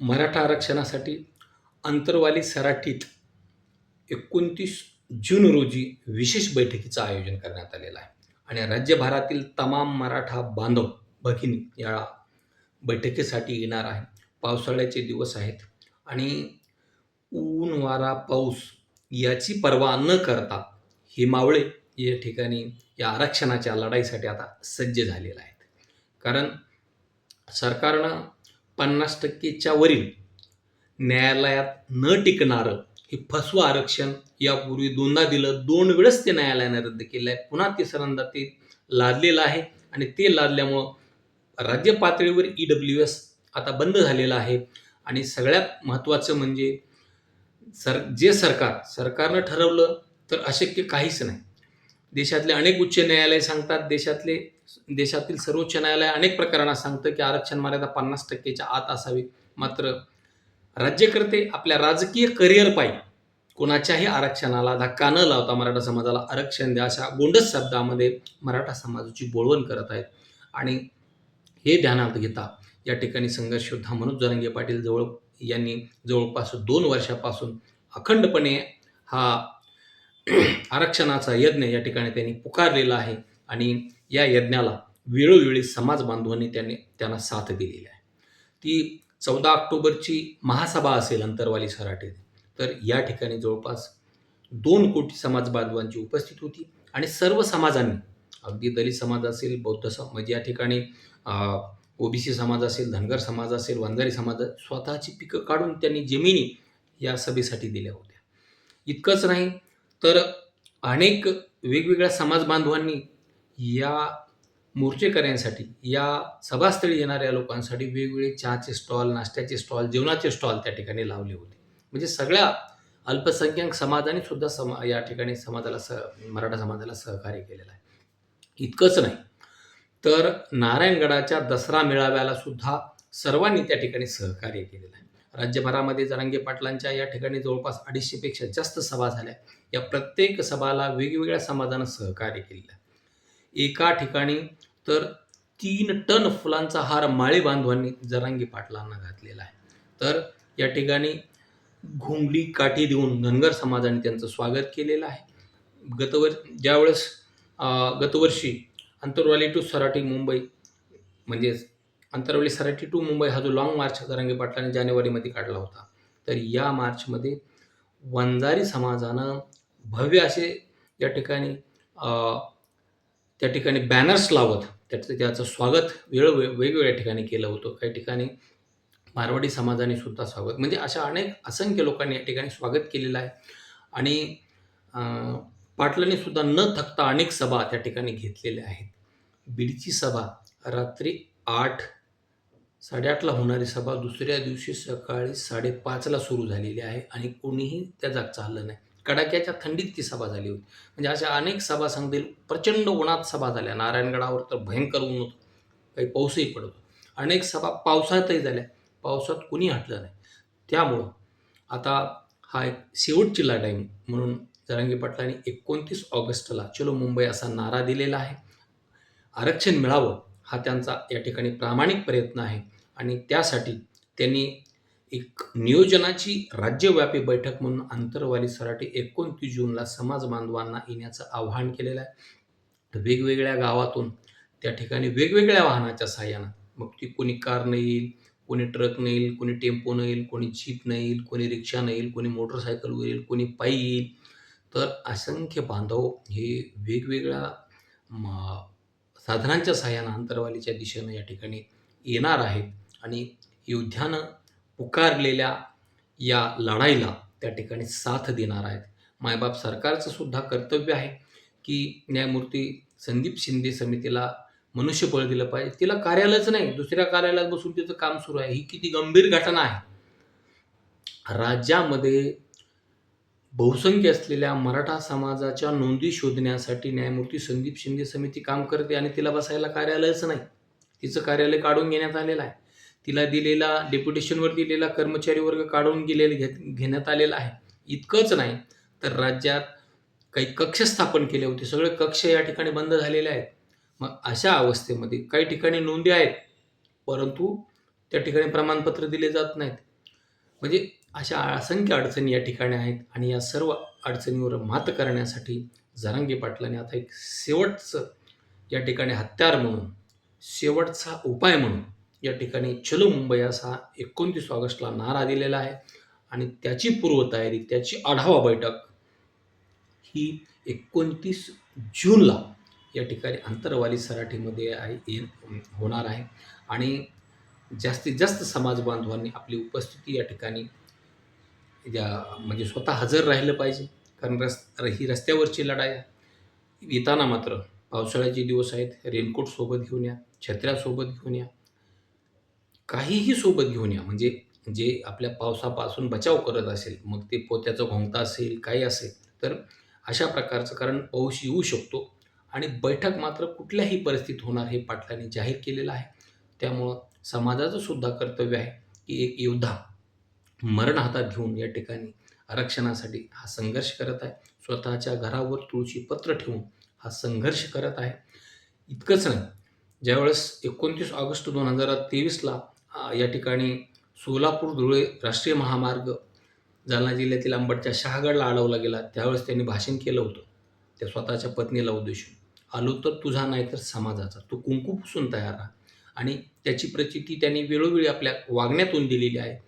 मराठा आरक्षणासाठी अंतरवाली सराटीत एकोणतीस जून रोजी विशेष बैठकीचं आयोजन करण्यात आलेलं आहे. आणि राज्यभरातील तमाम मराठा बांधव भगिनी या बैठकीसाठी येणार आहे पावसाळ्याचे दिवस आहेत आणि ऊन वारा पाऊस याची पर्वा न करता हिमावळे या ठिकाणी या आरक्षणाच्या लढाईसाठी आता सज्ज झालेला आहेत. कारण सरकारनं पन्नास टक्केच्या वरील न्यायालयात न टिकणारं हे फसवं आरक्षण यापूर्वी दोनदा दिलं. दोन वेळेस ते न्यायालयानं रद्द केलं आहे पुन्हा तिसऱ्यांदा ते लादलेलं आहे आणि ते लादल्यामुळं राज्य पातळीवर ई डब्ल्यू एस आता बंद झालेलं आहे. आणि सगळ्यात महत्त्वाचं म्हणजे सर जे सरकार सरकारनं ठरवलं तर अशक्य काहीच नाही. देशातले अनेक उच्च न्यायालय सांगतात देशातले देशातील सर्वोच्च न्यायालय अनेक प्रकरणात सांगतं की आरक्षण मर्यादा पन्नास टक्केच्या आत असावी. मात्र राज्यकर्ते आपल्या राजकीय करिअर पायी कोणाच्याही आरक्षणाला धक्का न लावता मराठा समाजाला आरक्षण द्या अशा गोंडस शब्दामध्ये मराठा समाजाची बोळवण करत आहेत. आणि हे ध्यानात घेता या ठिकाणी संघर्ष योद्धा मनोज जरंगे पाटील जवळ यांनी जवळपास दोन वर्षापासून अखंडपणे हा आरक्षणाचा यज्ञ या ठिकाणी त्यांनी पुकारलेला आहे. आणि या यज्ञाला वेळोवेळी समाज बांधवांनी त्यांनी त्यांना साथ दिलेली आहे. ती चौदा ऑक्टोबरची महासभा असेल अंतरवाली सराटीत तर या ठिकाणी जवळपास दोन कोटी समाज बांधवांची उपस्थित होती आणि सर्व समाजांनी अगदी दलित समाज असेल बौद्ध समाज म्हणजे या ठिकाणी ओबीसी समाज असेल धनगर समाज असेल वंजारी समाज स्वतःची पिकं काढून त्यांनी जमिनी या सभेसाठी दिल्या होत्या. इतकंच नाही तर अनेक वेगवेगळ्या समाज बांधवांनी या मोर्चेकऱ्यांसाठी या सभास्थळी येणाऱ्या लोकांसाठी वेगवेगळे चहाचे स्टॉल नाश्त्याचे स्टॉल जेवणाचे स्टॉल त्या ठिकाणी लावले होते. म्हणजे सगळ्या अल्पसंख्याक समाजाने सुद्धा समा या ठिकाणी समाजाला स मराठा समाजाला सहकार्य केलेलं आहे. इतकंच नाही तर नारायणगडाच्या दसरा मेळाव्याला सुद्धा सर्वांनी त्या ठिकाणी सहकार्य केलेलं आहे. राज्यभरामध्ये जरांगे पाटलांच्या या ठिकाणी जवळपास अडीचशेपेक्षा जास्त सभा झाल्या. या प्रत्येक सभाला वेगवेगळ्या समाजानं सहकार्य केलेलं आहे. एका ठिकाणी तर तीन टन फुलांचा हार माळी बांधवांनी जरांगी पाटलांना घातलेला आहे. तर या ठिकाणी घोंगडी काठी देऊन धनगर समाजाने त्यांचं स्वागत केलेलं आहे. गतवर ज्यावेळेस गतवर्षी अंतरवाली टू सराटी मुंबई म्हणजेच अंतरवाली सराटी टू मुंबई हा जो लाँग मार्च जरांगी पाटलाने जानेवारीमध्ये काढला होता तर या मार्चमध्ये वंजारी समाजानं भव्य असे या ठिकाणी त्या ठिकाणी बॅनर्स लावत त्याचं त्याचं स्वागत वेळ वेगवेगळ्या ठिकाणी केलं होतं. काही ठिकाणी मारवाडी समाजाने सुद्धा स्वागत म्हणजे अशा अनेक असंख्य लोकांनी या ठिकाणी स्वागत केलेलं आहे. आणि पाटलांनी सुद्धा न थकता अनेक सभा त्या ठिकाणी घेतलेल्या आहेत. बीडची सभा रात्री आठ साडेआठला होणारी सभा दुसऱ्या दिवशी सकाळी साडेपाचला सुरू झालेली आहे आणि कोणीही त्या जाग चाललं नाही. कडाक्याच्या थंडीत ती सभा झाली होती. म्हणजे अशा अनेक सभा सांगतील प्रचंड उन्हात सभा झाल्या. नारायणगडावर तर भयंकर ऊन होतं. काही पाऊसही पडत अनेक सभा पावसाळ्यातही झाल्या. पावसात कुणी हटलं नाही. त्यामुळं आता हा एक शेवटची लढाई म्हणून जरांगी पाटलांनी एकोणतीस ऑगस्टला चलो मुंबई असा नारा दिलेला आहे. आरक्षण मिळावं हा त्यांचा या ठिकाणी प्रामाणिक प्रयत्न आहे. आणि त्यासाठी त्यांनी एक नियोजनाची राज्यव्यापी बैठक म्हणून आंतरवाली सराठी एकोणतीस जूनला समाज बांधवांना येण्याचं आवाहन केलेलं आहे. वेगवेगळ्या गावातून त्या ठिकाणी वेगवेगळ्या वाहनाच्या सहाय्यानं मग ती कोणी कार येईल कोणी ट्रक येईल कोणी टेम्पो येईल कोणी जीप येईल कोणी रिक्षा येईल कोणी मोटरसायकलवर येईल कोणी पायी येईल. तर असंख्य बांधव हे वेगवेगळ्या साधनांच्या सहाय्यानं अंतरवालीच्या दिशेनं या ठिकाणी येणार आहेत. आणि योद्ध्यानं पुकारलेल्या या लढाईला त्या ठिकाणी साथ देणार आहेत. मायबाप सरकारचं सुद्धा कर्तव्य आहे की न्यायमूर्ती संदीप शिंदे समितीला मनुष्यबळ दिलं पाहिजे. तिला कार्यालयच नाही दुसऱ्या कार्यालयात बसून तिचं काम सुरू आहे. ही किती गंभीर घटना आहे. राज्यामध्ये बहुसंख्य असलेल्या मराठा समाजाच्या नोंदी शोधण्यासाठी न्यायमूर्ती संदीप शिंदे समिती काम करते आणि तिला बसायला कार्यालयच नाही. तिचं कार्यालय काढून घेण्यात आलेलं आहे. तिला दिलेला डेप्युटेशनवर दिलेला कर्मचारी वर्ग काढून गेलेले घेत घेण्यात आलेला आहे. इतकंच नाही तर राज्यात काही कक्ष स्थापन केले होते. सगळे कक्ष या ठिकाणी बंद झालेले आहेत. मग अशा अवस्थेमध्ये काही ठिकाणी नोंदी आहेत परंतु त्या ठिकाणी प्रमाणपत्र दिले जात नाहीत. म्हणजे अशा असंख्य अडचणी या ठिकाणी आहेत आणि या सर्व अडचणीवर मात करण्यासाठी जरांगे पाटलांनी आता एक शेवटचं या ठिकाणी हत्यार म्हणून शेवटचा उपाय म्हणून या ठिकाणी चलो मुंबई असा एकोणतीस ऑगस्टला नारा दिलेला आहे. आणि त्याची पूर्वतयारी त्याची आढावा बैठक ही एकोणतीस जूनला या ठिकाणी आंतरवाली सराठीमध्ये आहे ये- होणार आहे. आणि जास्तीत जास्त समाज बांधवांनी आपली उपस्थिती या ठिकाणी या म्हणजे स्वतः हजर राहिलं पाहिजे. कारण रस ही रस्त्यावरची लढाई आहे. येताना मात्र पावसाळ्याचे दिवस आहेत. रेनकोट सोबत घेऊन या छत्र्यासोबत घेऊन या. काहीही सोबत घेऊन या. म्हणजे जे आपल्या पावसापासून बचाव करत असेल मग ते पोत्याचं घोंगता असेल काही असेल तर अशा प्रकारचं कारण पाऊस येऊ शकतो. आणि बैठक मात्र कुठल्याही परिस्थितीत होणार हे पाटलांनी जाहीर केलेलं आहे. त्यामुळं समाजाचं सुद्धा कर्तव्य आहे की एक योद्धा मरण हातात घेऊन या ठिकाणी आरक्षणासाठी हा संघर्ष करत आहे. स्वतःच्या घरावर तुळशी पत्र ठेवून हा संघर्ष करत आहे. इतकंच नाही. ज्यावेळेस एकोणतीस ऑगस्ट दोन हजार तेवीसला या ठिकाणी सोलापूर धुळे राष्ट्रीय महामार्ग जालना जिल्ह्यातील अंबडच्या शहागडला अडवला गेला. त्यावेळेस त्यांनी भाषण केलं होतं. त्या स्वतःच्या पत्नीला उद्देशून. आलो तर तुझा नाही तर समाजाचा. तो कुंकू पुसून तयार राहा. आणि त्याची प्रचिती त्यांनी वेळोवेळी आपल्या वागण्यातून दिलेली आहे.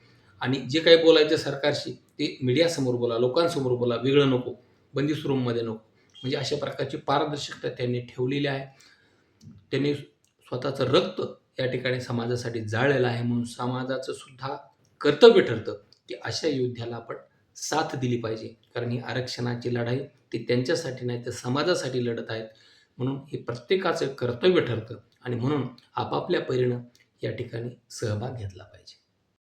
आणि जे काही बोलायचं सरकारशी ते मीडियासमोर बोला लोकांसमोर बोला वेगळं नको बंदिस्त रूममध्ये नको. म्हणजे अशा प्रकारची पारदर्शकता त्यांनी ठेवलेली आहे. त्यांनी स्वतःचं रक्त या ठिकाणी समाजासाठी जाळलेलं आहे म्हणून समाजाचं सुद्धा कर्तव्य ठरतं की अशा योद्ध्याला आपण साथ दिली पाहिजे. कारण ही आरक्षणाची लढाई ती त्यांच्यासाठी नाही तर समाजासाठी लढत आहेत. म्हणून हे प्रत्येकाचं कर्तव्य ठरतं आणि म्हणून आपापल्या परीनं या ठिकाणी सहभाग घेतला पाहिजे.